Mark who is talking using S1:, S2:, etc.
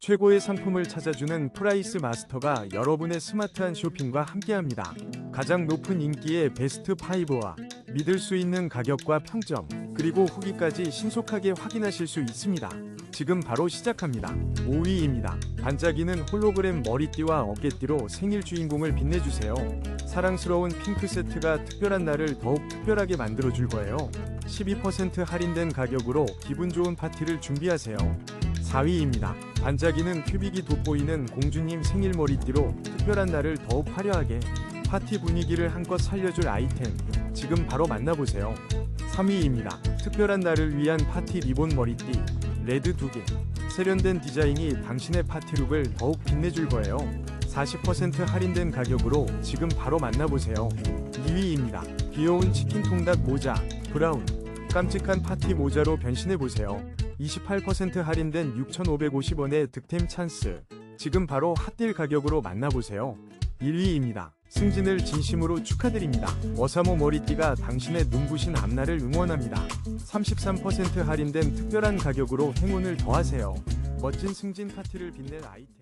S1: 최고의 상품을 찾아주는 프라이스 마스터가 여러분의 스마트한 쇼핑과 함께합니다. 가장 높은 인기의 베스트 5와 믿을 수 있는 가격과 평점, 그리고 후기까지 신속하게 확인하실 수 있습니다. 지금 바로 시작합니다. 5위입니다. 반짝이는 홀로그램 머리띠와 어깨띠로 생일 주인공을 빛내주세요. 사랑스러운 핑크 세트가 특별한 날을 더욱 특별하게 만들어줄 거예요. 12% 할인된 가격으로 기분 좋은 파티를 준비하세요. 4위입니다. 반짝이는 큐빅이 돋보이는 공주님 생일 머리띠로 특별한 날을 더욱 화려하게 파티 분위기를 한껏 살려줄 아이템 지금 바로 만나보세요. 3위입니다. 특별한 날을 위한 파티 리본 머리띠 레드 2개 세련된 디자인이 당신의 파티룩을 더욱 빛내줄 거예요. 40% 할인된 가격으로 지금 바로 만나보세요. 2위입니다. 귀여운 치킨 통닭 모자 브라운 깜찍한 파티 모자로 변신해보세요. 28% 할인된 6,550원의 득템 찬스. 지금 바로 핫딜 가격으로 만나보세요. 1위입니다. 승진을 진심으로 축하드립니다. 워사모 머리띠가 당신의 눈부신 앞날을 응원합니다. 33% 할인된 특별한 가격으로 행운을 더하세요. 멋진 승진 파티를 빛낼 아이템.